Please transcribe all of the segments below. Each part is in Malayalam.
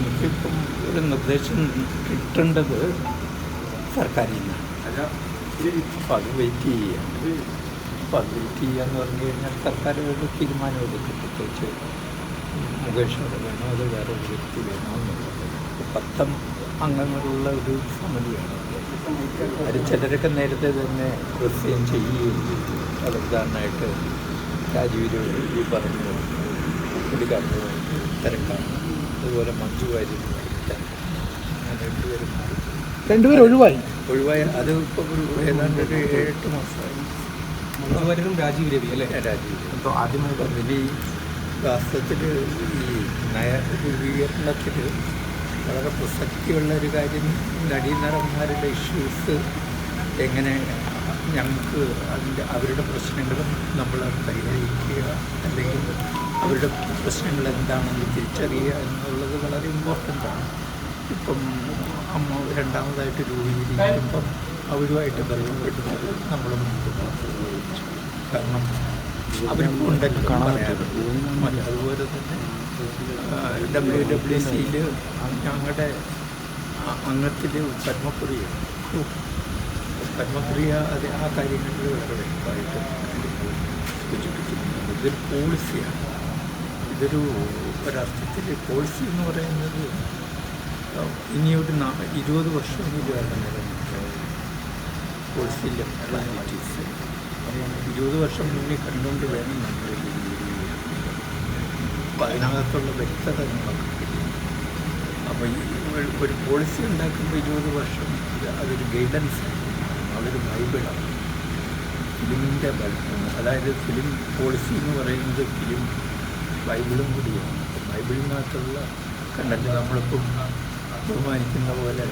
എനിക്കിപ്പം ഒരു നിർദ്ദേശം കിട്ടേണ്ടത് സർക്കാരിൽ നിന്നാണ് അപ്പം അത് വെയിറ്റ് ചെയ്യാം അപ്പം അത് വെയിറ്റ് ചെയ്യാന്ന് പറഞ്ഞു കഴിഞ്ഞാൽ സർക്കാർ തീരുമാനം എടുക്കും പ്രത്യേകിച്ച് മുകേഷോട് വേണോ അത് വേറെ ഒരു വ്യക്തി വേണോ എന്നുള്ളത്. പത്തം അംഗങ്ങളുള്ള ഒരു സമിതിയാണ് അത് ചിലരൊക്കെ നേരത്തെ തന്നെ ക്രിസ്ത്യം ചെയ്യുകയും ചെയ്തു അത് ഉദാഹരണമായിട്ട് രാജീവ് ഈ പറഞ്ഞു പുള്ളിക്കാരന് തിരക്കാണ് അതുപോലെ മഞ്ജു വാര്യർ അങ്ങനെ രണ്ടുപേരും ഒഴിവായി രണ്ടുപേരും ഒഴിവായി? ഒഴിവായ. അത് ഇപ്പോൾ ഒരു ഏതാണ്ട് ഒരു ഏഴെട്ട് മാസമായി. മന്ത്രിമാരും രാജീവ് രവി അല്ലേ? രാജീവ് അപ്പോൾ ആദ്യമായി രവി ഈ വാസ്തവത്തിൽ ഈ നയ രൂപീകരണത്തിൽ വളരെ പ്രസക്തിയുള്ള ഒരു കാര്യം നടീനടന്മാരുടെ ഇഷ്യൂസ് എങ്ങനെ ഞങ്ങൾക്ക് അതിന്റെ അവരുടെ പ്രശ്നങ്ങളും നമ്മൾ പരിഹരിക്കുക അല്ലെങ്കിൽ അവരുടെ പ്രശ്നങ്ങൾ എന്താണെന്ന് തിരിച്ചറിയുക എന്നുള്ളത് വളരെ ഇമ്പോർട്ടന്റ് ആണ്. ഇപ്പം അമ്മ രണ്ടാമതായിട്ട് രൂപീകരിക്കുമ്പം അവരുമായിട്ട് ബന്ധപ്പെടുന്നത് നമ്മൾ കാരണം അവർക്ക് ഉണ്ടല്ലോ പറ്റും അതുപോലെ തന്നെ ഡബ്ല്യു ഡബ്ല്യു സിയിൽ ഞങ്ങളുടെ അംഗത്തിൽ പത്മപ്രിയ. പത്മപ്രിയ അത് ആ കാര്യങ്ങളിൽ വളരെ വ്യക്തമായിട്ട് സൂചിപ്പിക്കുന്നുണ്ട് ഇതൊരു പോളിസിയാണ് ഇതൊരു ഒരർത്ഥത്തിൽ കോഴ്സ് എന്ന് പറയുന്നത് ഇനിയൊരു നാ- ഇരുപത് വർഷമെങ്കിലും നിലനിൽക്കുക പോളിസിയിലെ പ്ലാനിറ്റീസ് ഇരുപത് വർഷം മുന്നിൽ കണ്ടുകൊണ്ട് വേണം നമ്മൾ അതിനകത്തുള്ള വ്യക്തത അപ്പോൾ ഈ ഒരു- പോളിസി ഉണ്ടാക്കുമ്പോൾ ഇരുപത് വർഷം അതൊരു ഗൈഡൻസ് അതൊരു ബൈബിളാണ് ഫിലിമിന്റെ അതായത് ഫിലിം പോളിസി എന്ന് പറയുന്നത് ഫിലിം ബൈബിളും കൂടിയാണ്. ബൈബിളിനകത്തുള്ള കണ്ടന്റ് നമ്മളിപ്പം ബഹുമാനിക്കുന്ന പോലെ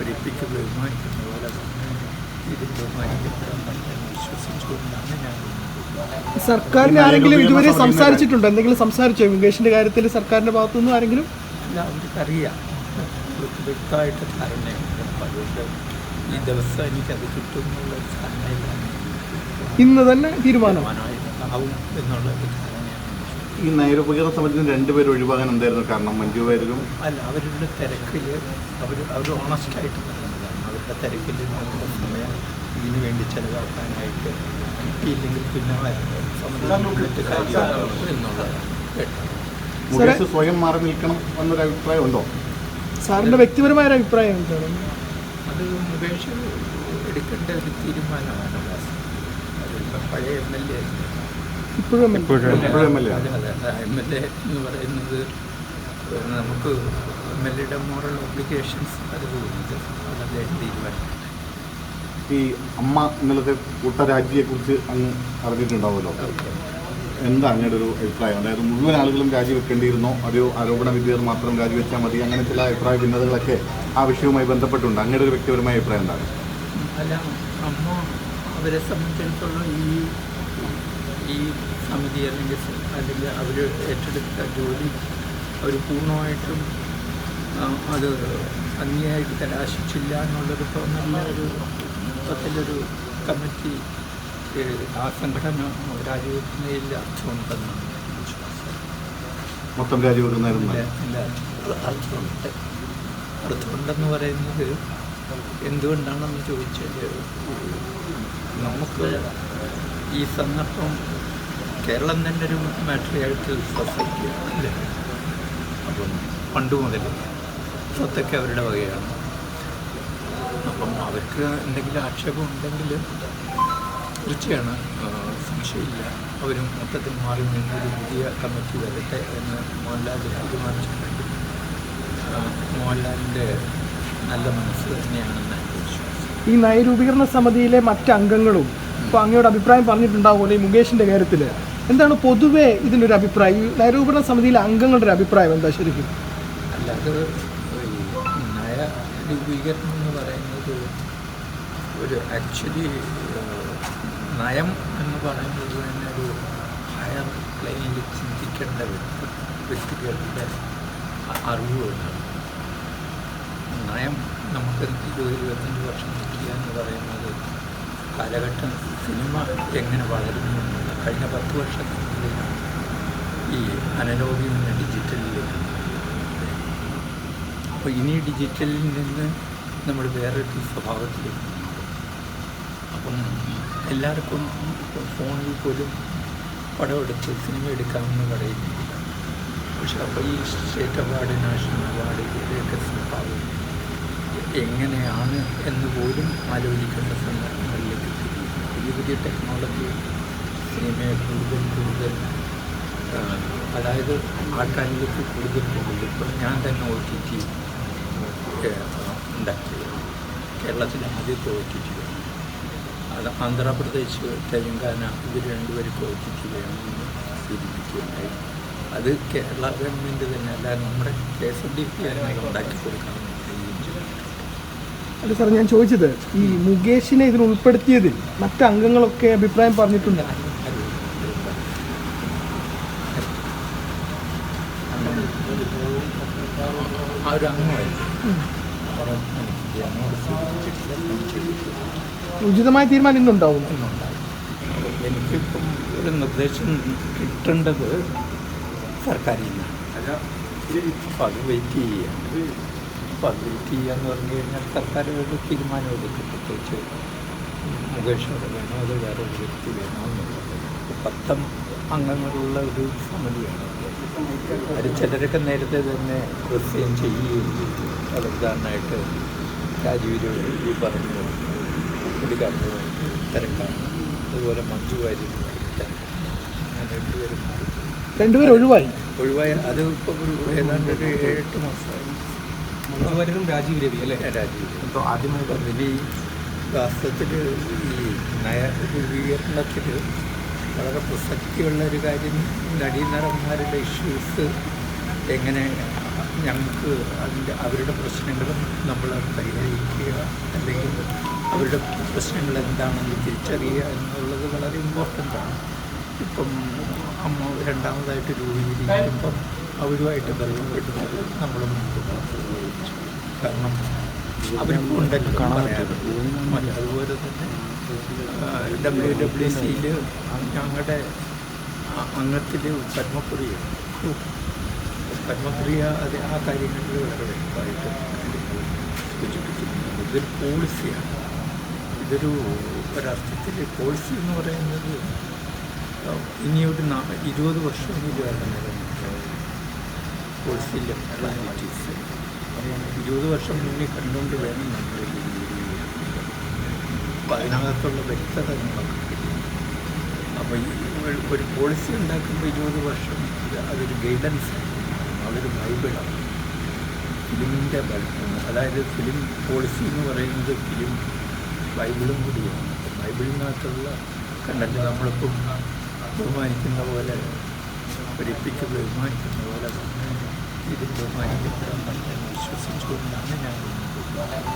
ഒരു എപ്പിക്ക് ബഹുമാനിക്കുന്ന പോലെ ഇത് ബഹുമാനിക്കപ്പെടാൻ വിശ്വസിച്ചുകൊണ്ടാണ് ഞാൻ സർക്കാരിന് ആരെങ്കിലും ഇതുവരെ സംസാരിച്ചിട്ടുണ്ടോ? എന്തെങ്കിലും സംസാരിച്ചോ? മുകേഷിന്റെ കാര്യത്തിൽ സർക്കാരിന്റെ ഭാഗത്തുനിന്ന് ആരെങ്കിലും? അല്ല അവർക്കറിയാം. അവർക്ക് വ്യക്തമായിട്ട് ധാരണയുണ്ട്. അതുകൊണ്ട് ഈ ദിവസം എനിക്കത് കിട്ടും എന്നുള്ള ധാരണയിലാണ് ഇന്ന് തന്നെ തീരുമാനം. എന്നുള്ളത് ഈ നയരൂപീകരണ സമിതിയിൽ രണ്ടുപേരും ഒഴിവാകാൻ എന്തായിരുന്നു കാരണം? മഞ്ജു വാര്യരും? അല്ല അവരുടെ തിരക്കിൽ അവർ അവർ ഓണസ്റ്റായിട്ട് ആയിട്ട് അവരുടെ തിരക്കിൽ നമ്മുടെ സമയം ഇതിനു വേണ്ടി ചെലവാക്കാനായിട്ട് കിട്ടിയില്ലെങ്കിൽ പിന്നെ സമ്മതിച്ചിട്ട് കാര്യമാകും എന്നുള്ളതാണ്. കേട്ടത് സ്വയം മാറി നിൽക്കണം എന്നൊരു അഭിപ്രായം ഉണ്ടോ? സാറിന്റെ വ്യക്തിപരമായ ഒരു അഭിപ്രായം എന്താണ്? അത് മുകേഷ് എടുക്കേണ്ട ഒരു തീരുമാനമാണ്. പഴയ എം എൽ എ ഇപ്പോഴും എം എൽ എ. എന്ന് പറയുന്നത് നമുക്ക് എം എൽ എയുടെ മോറൽ ഒബ്ലിഗേഷൻസ് അത് പോകുന്നത് അദ്ദേഹം തീരുമാനിക്കും. ഈ അമ്മ ഇന്നലത്തെ കൂട്ടരാജിയെക്കുറിച്ച് അങ്ങ് അറിഞ്ഞിട്ടുണ്ടാവുമല്ലോ. എന്താ അങ്ങയുടെ ഒരു അഭിപ്രായം? അതായത് മുഴുവൻ ആളുകളും രാജിവെക്കേണ്ടിയിരുന്നോ? അതോ ആരോപണ വിദ്യർ മാത്രം രാജിവെച്ചാൽ മതി? അങ്ങനെ ചില അഭിപ്രായ ഭിന്നതകളൊക്കെ ആ വിഷയവുമായി ബന്ധപ്പെട്ടുണ്ട്. അങ്ങയുടെ ഒരു വ്യക്തിപരമായ അഭിപ്രായം എന്താണ്? അല്ല അമ്മ അവരെ സംബന്ധിച്ചിടത്തോളം ഈ ഈ സമിതി അല്ലെങ്കിൽ അല്ലെങ്കിൽ അവർ ഏറ്റെടുത്ത ജോലി അവർ പൂർണമായിട്ടും അത് ഭംഗിയായിട്ട് കലാശിച്ചില്ല എന്നുള്ളത് ഇപ്പോൾ നല്ല ഒരു മൊത്തത്തിലൊരു കമ്മിറ്റി ആ സംഘടന രാജിവെക്കുന്നതിൽ അർത്ഥമുണ്ടെന്നാണ് മൊത്തം ഇല്ല, അർത്ഥമുണ്ട് അർത്ഥമുണ്ടെന്ന് പറയുന്നത് എന്തുകൊണ്ടാണെന്ന് ചോദിച്ചാൽ നമുക്ക് ഈ സന്ദർഭം കേരളം തന്നെ ഒരു മാട്രിയായിട്ട് സൊസൈറ്റിയാണ് അല്ലേ? അപ്പം പണ്ട് മുതൽ സ്വത്തൊക്കെ അവരുടെ വകയാണ്. അപ്പം അവർക്ക് എന്തെങ്കിലും ആക്ഷേപം ഉണ്ടെങ്കിൽ തീർച്ചയാണ് സംശയമില്ല. അവരും മൊത്തത്തിൽ മാറി നിന്ന് ഒരു പുതിയ കമ്മിറ്റി വരട്ടെ എന്ന് മോഹൻലാൽ തീരുമാനിച്ചിട്ടുണ്ട്. മോഹൻലാലിന്റെ നല്ല മനസ്സ് തന്നെയാണെന്ന് ഈ നയരൂപീകരണ സമിതിയിലെ മറ്റ് അംഗങ്ങളും ഇപ്പോൾ അങ്ങയുടെ അഭിപ്രായം പറഞ്ഞിട്ടുണ്ടാവുമല്ലോ ഈ മുകേഷിന്റെ കാര്യത്തിൽ എന്താണ് പൊതുവേ ഇതിന്റെ ഒരു അഭിപ്രായം? ഈ സമിതിയിലെ അംഗങ്ങളുടെ ഒരു അഭിപ്രായം എന്താ ശരിക്കും? അല്ലാതെ നയ രൂപീകരണം എന്ന് ഒരു ആക്ച്വലി നയം എന്ന് പറയുന്നത് തന്നെ ഒരു ഹയർ പ്ലെയിനിൽ ചിന്തിക്കേണ്ട വ്യക്തി വ്യക്തികളുടെ അറിവുകളാണ് നയം നമുക്ക് ഇരുപത് ഇരുപത്തഞ്ച് വർഷം നിൽക്കുക എന്ന് പറയുന്നത് കാലഘട്ടം സിനിമ എങ്ങനെ വളരുന്നു കഴിഞ്ഞ പത്ത് വർഷത്തിനുള്ളിലാണ് ഈ അനലോഗിൽ നിന്ന് ഡിജിറ്റലിലേക്ക് അപ്പോൾ ഇനി ഡിജിറ്റലിൽ നിന്ന് നമ്മൾ വേറൊരു സ്വഭാവത്തിലേക്ക് അപ്പം എല്ലാവർക്കും ഫോണിൽ പോലും പടം എടുത്ത് സിനിമ എടുക്കാമെന്ന് പറയുന്നില്ല. പക്ഷെ അപ്പോൾ ഈ സ്റ്റേറ്റ് അവാർഡ് നാഷണൽ അവാർഡ് ഇതിന്റെയൊക്കെ സ്വഭാവം എങ്ങനെയാണ് എന്ന് പോലും ആലോചിക്കേണ്ട സന്ദർഭങ്ങളിലേക്ക്. പുതിയ പുതിയ ടെക്നോളജി സിനിമയെ കൂടുതൽ കൂടുതൽ അതായത് ആൾക്കാരിലേക്ക് കൂടുതൽ കൂടുതൽ ഇപ്പം ഞാൻ തന്നെ ഒ ടി ടി ഉണ്ടാക്കിയത്. കേരളത്തിലെ ആദ്യത്തെ ഒ ടി ടി അത് ആന്ധ്രാപ്രദേശ് തെലങ്കാന ഇവർ രണ്ടുപേർക്ക് ഒ ടി ടി വേണമെന്ന് സൂചിപ്പിക്കുകയുണ്ടായി. അത് കേരള ഗവൺമെന്റ് തന്നെ അല്ല നമ്മുടെ കെ എസ് ഡി പി ഉണ്ടാക്കി കൊടുക്കാമെന്ന് അല്ല സാർ ഞാൻ ചോദിച്ചത് ഈ മുകേഷിനെ ഇതിൽ ഉൾപ്പെടുത്തിയതിൽ മറ്റ് അംഗങ്ങളൊക്കെ അഭിപ്രായം പറഞ്ഞിട്ടുണ്ട്? ഉചിതമായ തീരുമാനം ഇന്നുണ്ടാവും. എനിക്കിപ്പം ഒരു നിർദ്ദേശം കിട്ടേണ്ടത് സർക്കാരിൽ നിന്നാണ്. അപ്പം അത് വെയിറ്റ് ചെയ്യാണ് അപ്പോൾ എന്ന് പറഞ്ഞു കഴിഞ്ഞാൽ സർക്കാർ ഒരു തീരുമാനമെടുക്കും പ്രത്യേകിച്ച് മുകേഷോട് വേണോ അത് വേറെ ഒരു വ്യക്തി വേണോ എന്നുള്ളത്. പത്തം അംഗങ്ങളുള്ള ഒരു സമിതിയാണ് അത് ചിലരൊക്കെ നേരത്തെ തന്നെ ക്രിസ്ത്യം ചെയ്യുകയും ചെയ്തു അത് ഉദാഹരണമായിട്ട് രാജീവ് പറഞ്ഞു പറഞ്ഞു പുള്ളിക്കാരന് തിരക്കാണ്. അതുപോലെ മഞ്ജു വാര്യർ രണ്ടുപേരും രണ്ടുപേരും ഒഴിവായി. ഒഴിവായ. അത് ഇപ്പോൾ ഒരു ഏതാണ്ട് ഒരു ഏഴെട്ട് മാസമായി. മുഖവരും രാജീവ് രവി അല്ലേ? രാജീവ് അപ്പോൾ ആദ്യമായി പറഞ്ഞില്ല ഈ വാസ്തവത്തിൽ ഈ നയ രൂപീകരണത്തിൽ വളരെ പ്രസക്തിയുള്ള ഒരു കാര്യം നടീനടന്മാരുടെ ഇഷ്യൂസ് എങ്ങനെ ഞങ്ങൾക്ക് അതിന്റെ അവരുടെ പ്രശ്നങ്ങളും നമ്മൾ പരിഹരിക്കുക അല്ലെങ്കിൽ അവരുടെ പ്രശ്നങ്ങൾ എന്താണെന്ന് തിരിച്ചറിയുക എന്നുള്ളത് വളരെ ഇമ്പോർട്ടന്റ് ആണ്. ഇപ്പം അമ്മ രണ്ടാമതായിട്ട് രൂപീകരിക്കുമ്പം അവരുമായിട്ട് ബന്ധപ്പെട്ട് നമ്മൾ കാരണം അവർക്ക് ഉണ്ടല്ലോ പറയാനുള്ളത് അതുപോലെ തന്നെ ഡബ്ല്യു ഡബ്ല്യു സിയിൽ ഞങ്ങളുടെ അംഗത്തിൽ പത്മപ്രിയ. പത്മപ്രിയ അത് ആ കാര്യങ്ങളിൽ വളരെ വ്യക്തമായിട്ട് സൂചിപ്പിക്കുന്നു ഇതൊരു പോളിസിയാണ്. ഇതൊരു ഒരർത്ഥത്തിൽ പോളിസി എന്ന് പറയുന്നത് ഇനിയൊരു നാ- ഇരുപത് വർഷമെങ്കിലും നിലനിൽക്കുക പോളിസിയിലെ ക്ലാരിറ്റീസ് ഇരുപത് വർഷം മുന്നിൽ കണ്ടുകൊണ്ട് വേണം നമ്മൾ അപ്പം അതിനകത്തുള്ള വ്യക്തത നമുക്ക് അപ്പോൾ ഒരു- പോളിസി ഉണ്ടാക്കുമ്പോൾ ഇരുപത് വർഷം അതൊരു ഗൈഡൻസ് അതൊരു ബൈബിളാണ് ഫിലിമിന്റെ അതായത് ഫിലിം പോളിസി എന്ന് പറയുന്നത് ഫിലിം ബൈബിളും കൂടിയാണ്. ബൈബിളിനകത്തുള്ള കണ്ടന്റ് നമ്മളിപ്പം ബഹുമാനിക്കുന്ന പോലെ ഒരു എപ്പിക്ക് ബഹുമാനിക്കുന്ന പോലെ ഇത് ബഹുമാനിക്കുന്ന เป็นสิ่งที่สวยงามแน่